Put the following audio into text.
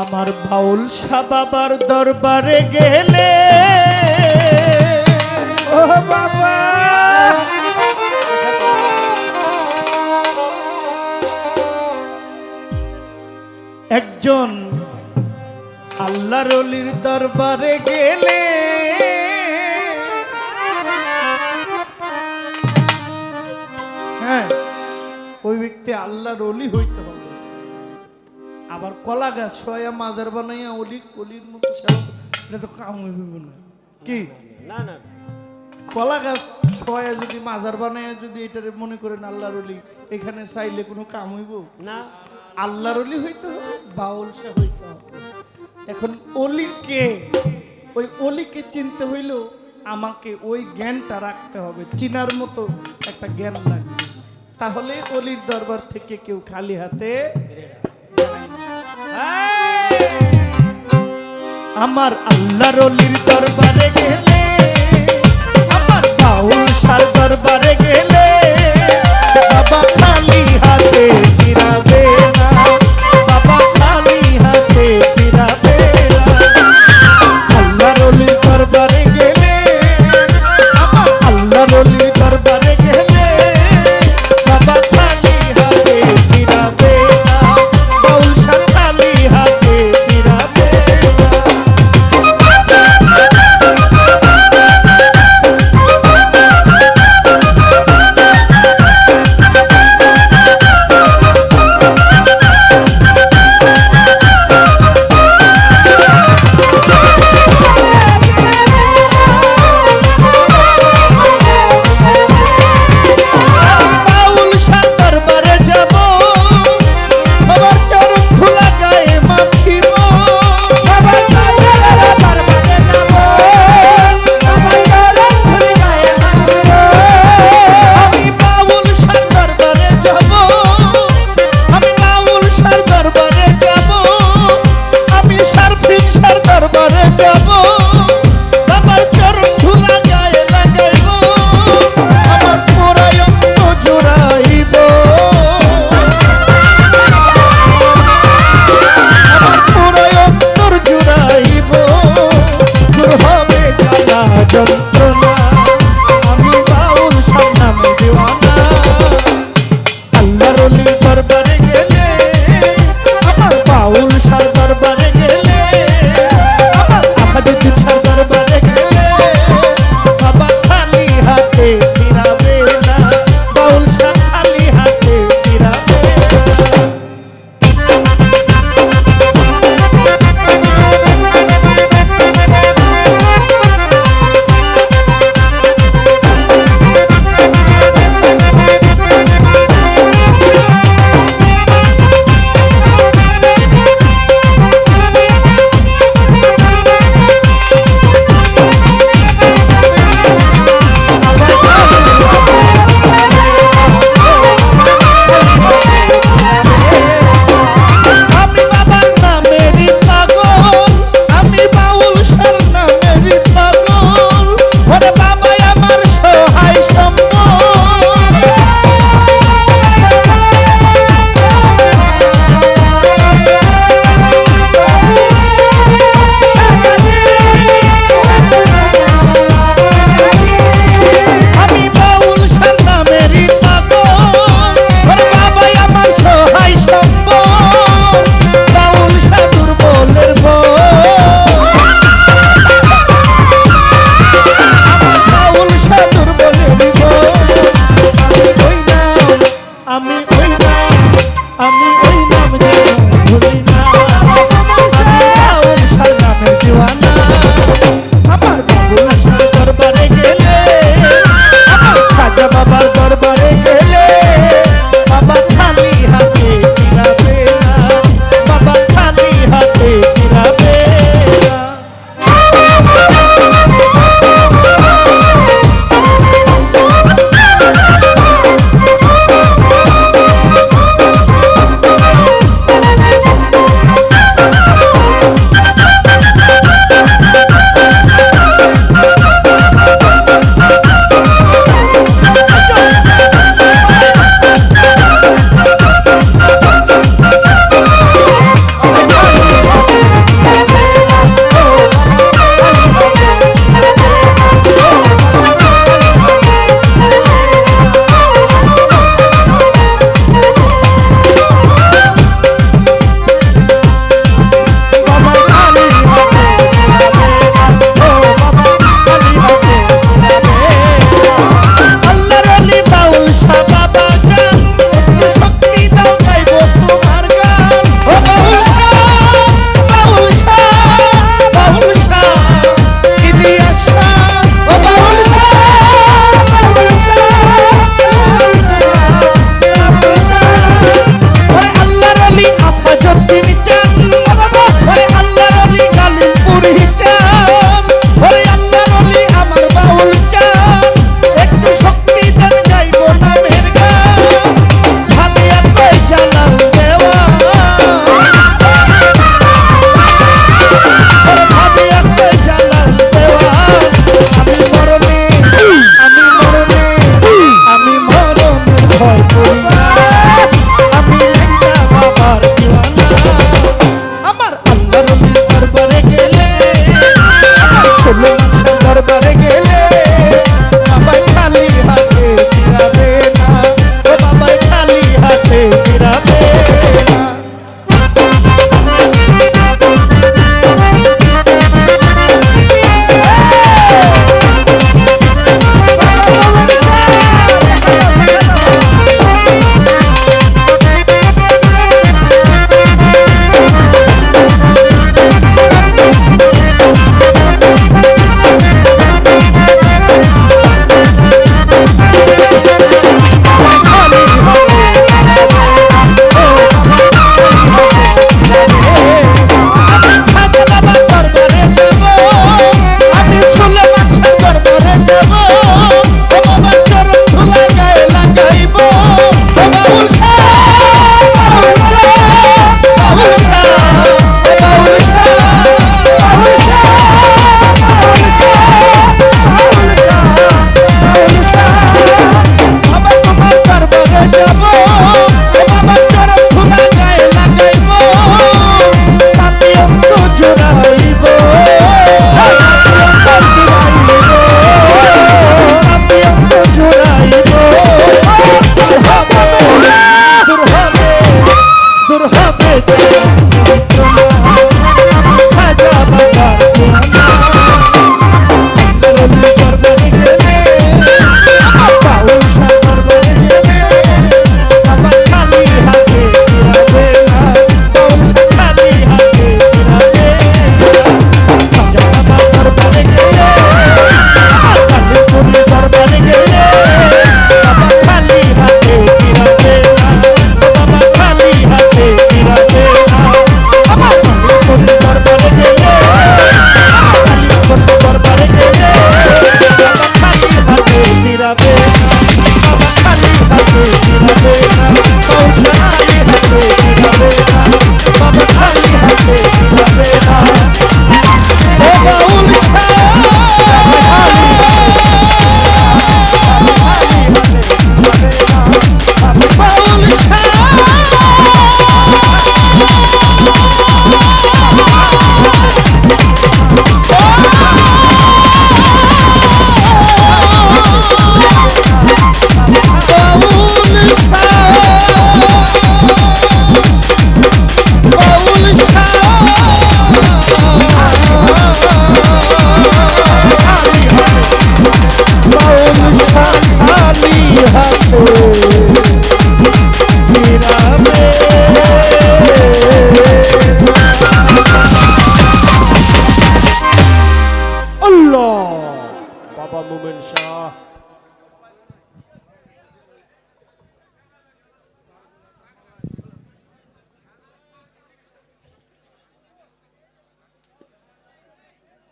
আমার বাউল শাহ বাবার দরবারে গেলে। ও বাবা। একজন আল্লাহর অলির দরবারে গেলে। হ্যাঁ ওই ব্যক্তি আল্লাহর অলি হইতে। আবার কলা গাছ সয়া মাজার বানাইয়া অলি কলির মতো এটা তো কাম হইব না। কি? না না। কলা গাছ সয়া যদি মাজার বানাইয়া যদি এটারে মনে করেন আল্লাহর অলি এখানে চাইলে কোনো কাম হইব? না। আল্লাহর অলি হইতে হবে বাউল শাহ হইতে হবে। এখন অলিকে ওই অলিকে চিনতে হইলেও আমাকে ওই জ্ঞানটা রাখতে হবে। চিনার মতো একটা জ্ঞান লাগবে। তাহলে অলির দরবার থেকে কেউ খালি হাতে আমার আল্লাহর লির দরবারে গেলে আমার বাউল সার দরবারে গেলে আল্লাহর অলির to যাবে। সবাই হাতে থাকো থাকো কেউ জানে থাকো থাকো সবাই হাতে থাকো যাবে না ও বাউল সবাই হাতে থাকো যাবে না